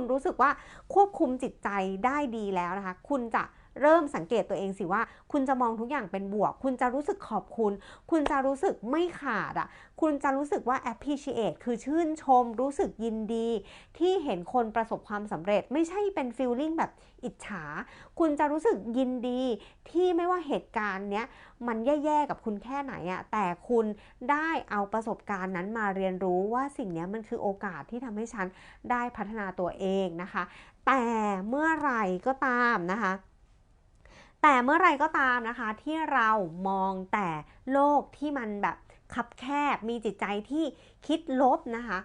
คุณรู้สึกว่าควบคุมจิตใจได้ดีแล้วนะคะ คุณจะ เริ่มสังเกตตัวเองสิว่า คุณจะมองทุกอย่างเป็นบวก คุณจะรู้สึกขอบคุณ คุณจะรู้สึกไม่ขาดอะ คุณจะรู้สึกว่า appreciate คือชื่นชม รู้สึกยินดี ที่เห็นคนประสบความสำเร็จ ไม่ใช่เป็น feeling แบบอิจฉา คุณจะรู้สึกยินดีที่ไม่ว่าเหตุการณ์เนี้ยมันแย่ๆกับคุณแค่ไหนอะแต่คุณได้เอาประสบการณ์นั้นมาเรียนรู้ว่าสิ่งนี้มันคือโอกาสที่ทำให้ฉันได้พัฒนาตัวเองนะคะ แต่เมื่อไหร่ก็ตามนะคะ แต่เมื่อไรก็ตามนะคะที่เรามองแต่โลกที่มันแบบคับแคบมีจิตใจที่คิดลบนะคะ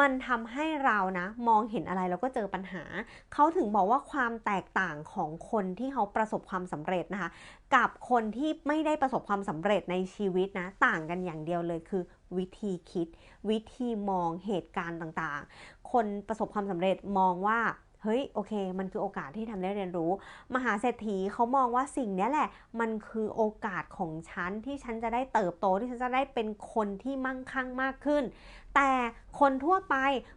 มันทำให้เรานะมองเห็นอะไรแล้วก็เจอปัญหา เขาถึงบอกว่าความแตกต่างของคนที่เขาประสบความสำเร็จนะคะ กับคนที่ไม่ได้ประสบความสำเร็จในชีวิตนะต่างกันอย่างเดียวเลยคือวิธีคิด วิธีมองเหตุการณ์ต่างๆ คนประสบความสำเร็จมองว่า เฮ้ยโอเค มันคือโอกาสที่ทำได้เรียนรู้ มหาเศรษฐีเขามองว่าสิ่งนี้แหละ มันคือโอกาสของฉันที่ฉันจะได้เติบโตที่ฉันจะได้เป็นคนที่มั่งคั่งมากขึ้น แต่คนทั่วไป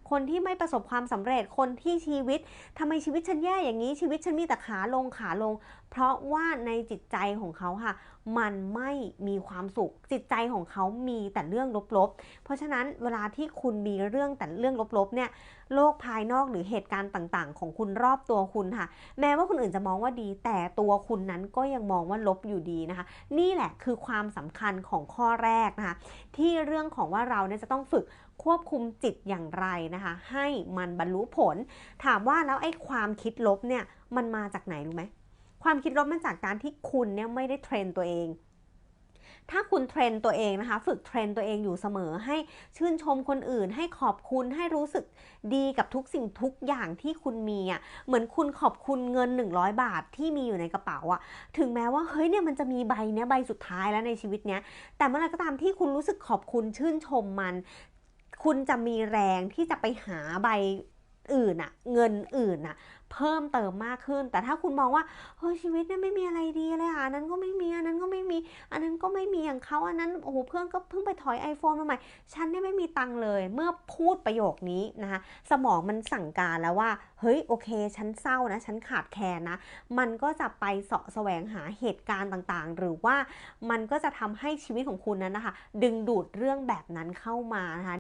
คนที่ไม่ประสบความสำเร็จคนที่ชีวิตทำไมชีวิตฉันแย่อย่างนี้ชีวิตฉันมีแต่ขาลงขาลง เพราะว่าในจิตใจของเขาค่ะ มันไม่มีความสุข จิตใจของเขามีแต่เรื่องลบๆ เพราะฉะนั้นเวลาที่คุณมีเรื่องแต่เรื่องลบๆเนี่ยโลกภายนอกหรือเหตุการณ์ต่างๆของคุณรอบตัวคุณค่ะ แม้ว่าคนอื่นจะมองว่าดี แต่ตัวคุณนั้นก็ยังมองว่าลบอยู่ดีนะคะ นี่แหละคือความสำคัญของข้อแรกนะคะ ที่เรื่องของว่าเราเนี่ยจะต้องฝึกควบคุมจิตอย่างไรนะคะ ให้มันบรรลุผล ถามว่าแล้วไอ้ความคิดลบเนี่ยมันมาจากไหนรู้ไหมความคิดลบมาจากการที่คุณเนี่ยไม่ได้เทรนตัวเอง ถ้าคุณเทรนตัวเองนะคะ ฝึกเทรนตัวเองอยู่เสมอ ให้ชื่นชมคนอื่น ให้ขอบคุณ ให้รู้สึกดีกับทุกสิ่งทุกอย่างที่คุณมีอะ เหมือนคุณขอบคุณเงิน 100 บาทที่มีอยู่ในกระเป๋าอะ ถึงแม้ว่าเฮ้ยเนี่ยมันจะมีใบเนี้ยใบสุดท้ายแล้วในชีวิตเนี้ย แต่เมื่อไรก็ตามที่คุณรู้สึกขอบคุณชื่นชมมัน คุณจะมีแรงที่จะไปหาใบอื่นอะเงินอื่นอะเพิ่มเติมมากขึ้น แต่ถ้าคุณมองว่าเฮ้ยชีวิตเนี่ยไม่มีอะไรดีเลยอะนั้นก็ไม่มีอันนั้นก็ไม่ อันนั้นก็ไม่มีอย่างเขาอันนั้นโอ้โหเพื่อนก็เพิ่งไปถอย iPhone มาใหม่ ฉันเนี่ยไม่มีตังค์เลย เมื่อพูดประโยคนี้นะคะสมองมันสั่งการแล้วว่า เฮ้ยโอเค ฉันเศร้านะ ฉันขาดแคลนนะ มันก็จะไปเสาะแสวงหาเหตุการณ์ต่างๆ หรือว่ามันก็จะทำให้ชีวิตของคุณนั้นนะคะ ดึงดูดเรื่องแบบนั้นเข้ามานะคะ